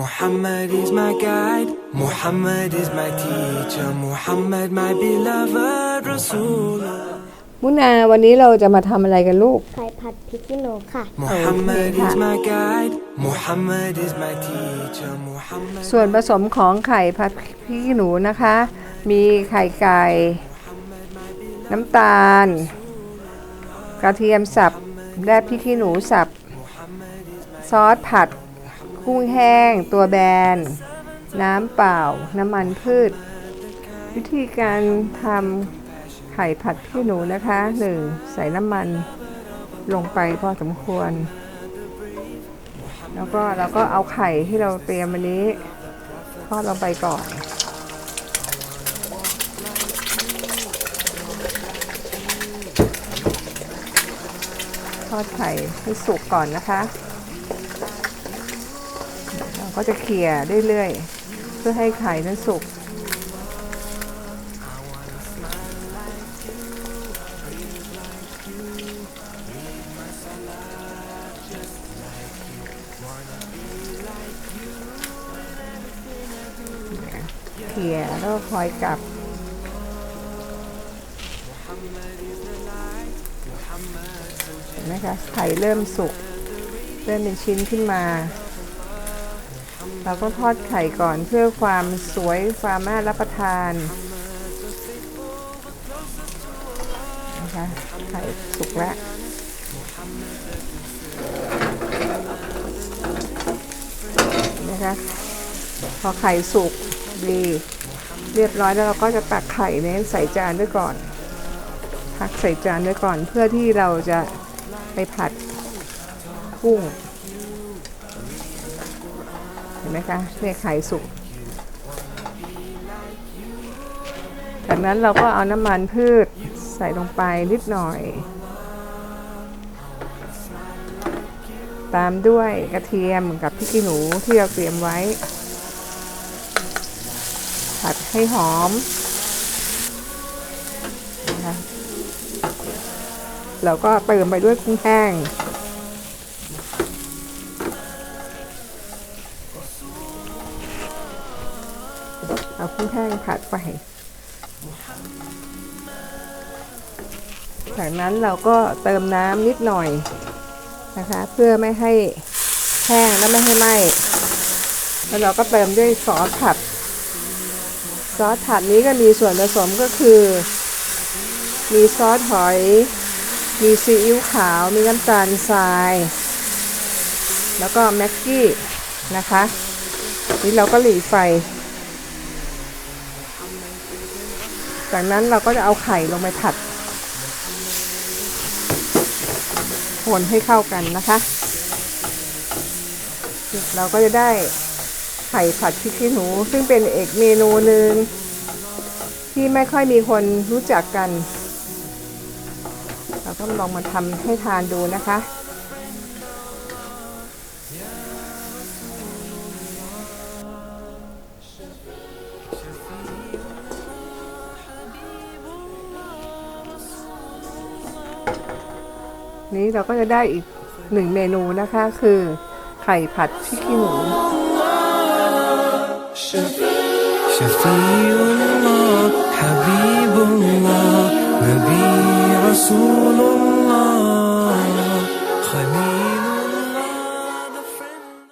Muhammad is my guide, Muhammad is my teacher, Muhammad my beloved Rasul. มุนาวันนี้เราจะมาทำอะไรกันลูกไข่ผัดพริกขี้หนูค่ะ Muhammad Okay. is my guide, Muhammad is my teacher, Muhammad ส่วนผสมของไข่ผัดพริกขี้หนูนะคะ มีไข่ไก่ น้ำตาล กระเทียมสับและพริกขี้หนูสับ ซอสผัด กุ้งแห้ง ตัวแบน น้ำเปล่า น้ำมันพืช วิธีการทำไข่ผัดพริกขี้หนูนะคะ 1. ใส่น้ำมันลงไปพอสมควร แล้วก็เราก็เอาไข่ที่เราเตรียมวันนี้ทอดลงไปก่อนทอดไข่ให้สุกก่อนนะคะ ก็จะเขี่ยเรื่อยๆ เพื่อให้ไข่นั้นสุก เขี่ยแล้วคอยกลับเห็นไหมคะไข่เริ่มสุก เริ่มเป็นชิ้นขึ้นมา เราก็ทอดไข่ก่อนเพื่อความสวยความน่ารับประทานนะคะไข่สุกแล้วนะคะพอไข่สุกดีเรียบร้อยแล้วเราก็จะตักไข่เนี้ใส่จานด้วยก่อนพักใส่จานด้วยก่อนเพื่อที่เราจะไปผัดกุ้ง ห็นไหมคะเนี่ยไข่สุก จากนั้นเราก็เอาน้ำมันพืชใส่ลงไปนิดหน่อย ตามด้วยกระเทียมกับพริกขี้หนูที่เราเตรียมไว้ ผัดให้หอมนะคะเราก็เติมไปด้วยกุ้งแห้ง เอากุ้งแห้งผัดไป จากนั้นเราก็เติมน้ำนิดหน่อยนะคะ เพื่อไม่ให้แห้งและไม่ให้ไหม้แล้วเราก็เติมด้วยซอสผัด ซอสผัดนี้ก็มีส่วนผสมก็คือ มีซอสหอย มีซีอิ๊วขาว มีน้ำตาลทราย แล้วก็แม็กกี้นะคะ นี่เราก็หลีไฟ จากนั้นเราก็จะเอาไข่ลงไปผัด คนให้เข้ากันนะคะ เราก็จะได้ไข่ผัดพริกขี้หนู ซึ่งเป็นเอกเมนูหนึ่งที่ไม่ค่อยมีคนรู้จักกัน เราก็ลองมาทำให้ทานดูนะคะ นี้เราก็จะได้อีกหนึ่งเมนูนะคะคือไข่ผัดพริกขี้หนูช